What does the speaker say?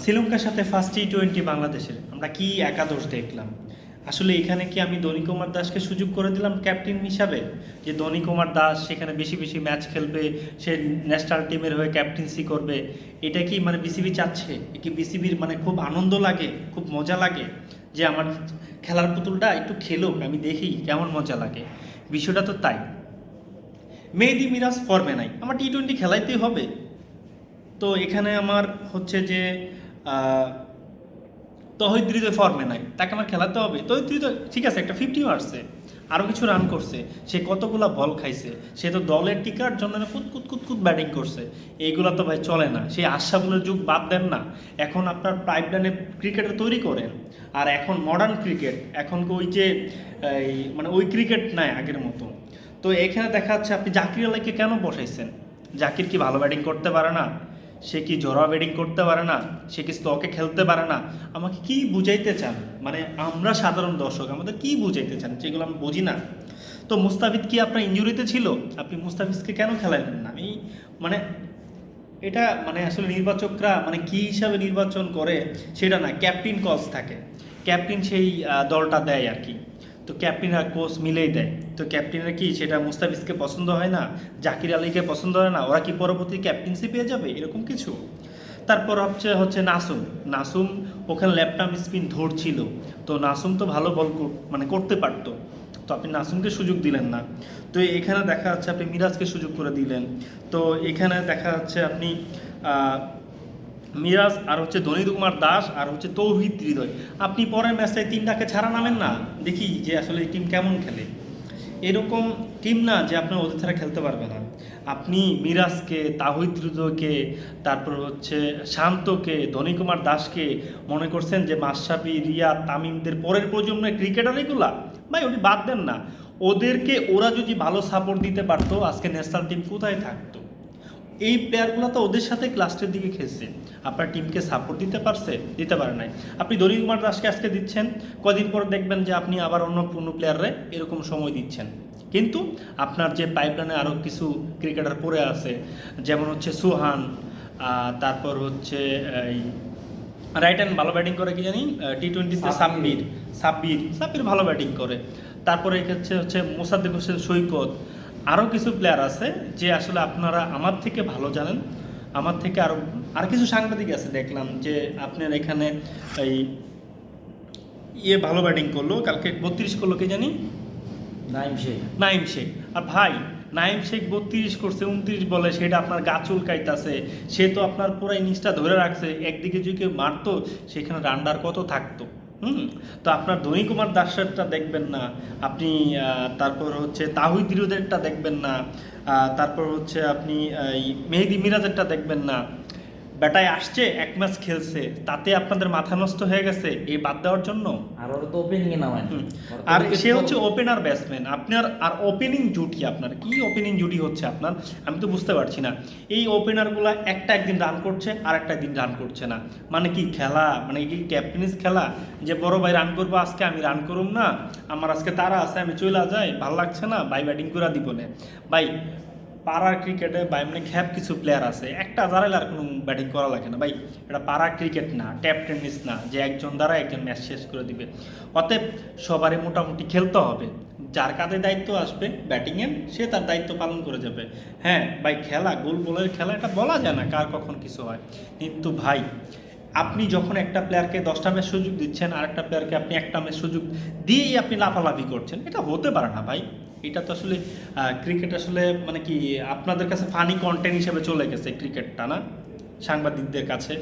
শ্রীলঙ্কার সাথে first T twenty বাংলাদেশের। আমরা কি একাদশ দেখলাম? আসলে এখানে কি আমি ধনী কুমার দাসকে সুযোগ করে দিলাম ক্যাপ্টেন হিসাবে? যে ধনী কুমার দাস সেখানে বেশি বেশি ম্যাচ খেলবে, সে ন্যাশনাল টিমের হয়ে ক্যাপ্টেন্সি করবে। এটা কি মানে বিসিবি চাচ্ছে? কি বিসিবির মানে খুব আনন্দ লাগে, খুব মজা লাগে? যে আমার খেলার পুতুলটা একটু খেলুক, আমি দেখি কেমন মজা লাগে। বিষয়টা তো তাই। মেহেদি মিরাজ ফর্মে নাই। আমার টি টোয়েন্টি খেলাইতেই হবে। তো এখানে আমার হচ্ছে যে আহ, তহিদ হৃদয় ফর্মে নাই। তাকে আমার খেলাতে হবে। তহিদ হৃদয় ঠিক আছে একটা ফিফটি আসছে আরও কিছু রান করছে। সে কতগুলা বল খাইছে? সে তো দলের টিকার জন্য না কুত কুত কুত কুত ব্যাটিং করছে। এইগুলা তো ভাই চলে না। সেই আশাগুলোর যুগ বাদ দেন না। এখন আপনার পাইপলাইনে ক্রিকেটে তৈরি করেন। আর এখন মডার্ন ক্রিকেট এখন ওই যে মানে ওই ক্রিকেট নাই আগের মতো। তো এখানে দেখা যাচ্ছে আপনি জাকির আলাইকে কেন বসাইছেন? জাকির কি ভালো ব্যাটিং করতে পারে না? সে কি জোড়া ব্যাটিং করতে পারে না? সে কি স্টকে খেলতে পারে না? আমাকে কি বুঝাইতে চান? মানে আমরা সাধারণ দর্শক, আমাদের কি বুঝাইতে চান? যেগুলো আমি বুঝি না। তো মুস্তাফিদ কি আপনার ইঞ্জুরিতে ছিল? আপনি মুস্তাফিজকে কেন খেলাইলেন না? আমি মানে এটা মানে আসলে নির্বাচকরা মানে কি হিসাবে নির্বাচন করে সেটা না ক্যাপ্টেন কজ থাকে। ক্যাপ্টেন সেই দলটা দেয় আর কি। তো ক্যাপ্টেন আর কোচ মিলেই দেয়। তো ক্যাপ্টেনের কি সেটা মুস্তাফিজকে পছন্দ হয় না? জাকির আলীকে পছন্দ হয় না? ওরা কি পরবর্তী ক্যাপ্টেন্সি পেয়ে যাবে? এরকম কিছু? তারপর হচ্ছে হচ্ছে নাসুম। নাসুম ওখানে ল্যাপটপ স্পিন ধরছিল। তো নাসুম তো ভালো বল মানে করতে পারতো। তো আপনি নাসুমকে সুযোগ দিলেন না। তো এখানে দেখা যাচ্ছে আপনি মিরাজকে সুযোগ করে দিলেন। তো এখানে দেখা যাচ্ছে আপনি মিরাজ আর হচ্ছে ধনীত কুমার দাস আর হচ্ছে তৌহিদ হৃদয়। আপনি পরের ম্যাচটায় তিনটাকে ছাড়া নামেন না? দেখি যে আসলে এই টিম কেমন খেলে। এরকম টিম না যে আপনার ওদের ছাড়া খেলতে পারবে না। আপনি মিরাজকে, তাহিদ হৃদয়কে তারপর হচ্ছে শান্তকে ধনী কুমার দাসকে মনে করছেন যে মাশরাফি, রিয়া, তামিমদের পরের প্রজন্মের ক্রিকেটার এগুলা? ভাই, ওটি বাদ দেন না। ওদেরকে ওরা যদি ভালো সাপোর্ট দিতে পারতো, আজকে ন্যাশনাল টিম কোথায় থাকতো? এই প্লেয়ারগুলো তো ওদের সাথে লাস্টের দিকে খেলছে। আপনার টিমকে সাপোর্ট দিতে পারছে? দিতে পারে নাই। আপনি দলীয় কুমার দাসকে আজকে দিচ্ছেন কদিন পর দেখবেন যে আপনি আবার অন্য কোনো প্লেয়াররে এরকম সময় দিচ্ছেন। কিন্তু আপনার যে পাইপলাইনে আরও কিছু ক্রিকেটার পড়ে আছে যেমন হচ্ছে সুহান তারপর হচ্ছে এই রাইট হ্যান্ড ভালো ব্যাটিং করে কি জানি? টি টোয়েন্টিতে সাব্বির। সাব্বির। সাব্বির। ভালো ব্যাটিং করে। তারপরে হচ্ছে হচ্ছে মোসাদ্দেক হোসেন সৈকত আরও কিছু প্লেয়ার আছে যে আসলে আপনারা আমার থেকে ভালো জানেন। আমার থেকে আরও আর কিছু সাংবাদিক আছে দেখলাম যে আপনার এখানে এই ইয়ে ভালো ব্যাটিং করল কালকে বত্রিশ করল কে জানি? নাইম শেখ। নাইম শেখ। আর ভাই নাইম শেখ বত্রিশ করছে উনত্রিশ বলে সেটা আপনার গা চুলকাইতাছে সে তো আপনার পুরো ইনিংসটা ধরে রাখছে একদিকে যদি কেউ মারতো সেখানে রান্ডার কত থাকতো? হুম, তো আপনার ধনী কুমার দাসেরটা দেখবেন না, আপনি তারপর হচ্ছে তাহিদ দেখবেন না তারপর হচ্ছে আপনি মেহেদি মিরাজেরটা দেখবেন না। ব্যাটায় আসছে এক ম্যাচ খেলছে তাতে আপনাদের মাথা নষ্ট হয়ে গেছে এই বাদ দেওয়ার জন্য? আর ওরা তো ওপেনিং এ নামায় আর সে হচ্ছে ওপেনার ব্যাটসম্যান আপনার আর ওপেনিং জুটি আপনার। কি ওপেনিং জুটি হচ্ছে আপনার? আমি তো বুঝতে পারছি না। এই ওপেনারগুলো একটা একদিন রান করছে আর একটা একদিন রান করছে না। মানে কি খেলা? মানে কি ক্যাপ্টেনিস খেলা? যে বড় ভাই রান করব আজকে আমি রান করুম না। আমার আজকে তারা আছে আমি চলে যাই। ভালো লাগছে না? ভাই ব্যাটিং করে দিব না। ভাই পাড়ার ক্রিকেটে বা এমনি খ্যাপ কিছু প্লেয়ার আছে, একটা দাঁড়ালে আর কোনো ব্যাটিং করা লাগে না। ভাই, এটা পাড়া ক্রিকেট না ট্যাপ টেনিস না, যে একজন দ্বারা একজন ম্যাচ শেষ করে দিবে। অতএব সবারই মোটামুটি খেলতে হবে। যার কাঁধে দায়িত্ব আসবে ব্যাটিংয়ের সে তার দায়িত্ব পালন করে যাবে। হ্যাঁ ভাই, খেলা, গোল বলের খেলা, এটা বলা যায় না কার কখন কিছু হয়। কিন্তু ভাই, আপনি যখন একটা প্লেয়ারকে দশটা ম্যাচ সুযোগ দিচ্ছেন আর একটা প্লেয়ারকে আপনি একটা ম্যাচ সুযোগ দিয়েই আপনি লাফালাফি করছেন, এটা হতে পারে না ভাই। এটা তো আসলে ক্রিকেট আসলে মানে কি আপনাদের কাছে ফানি কন্টেন্ট হিসেবে চলে গেছে ক্রিকেটটা না? সাংবাদিকদের কাছে।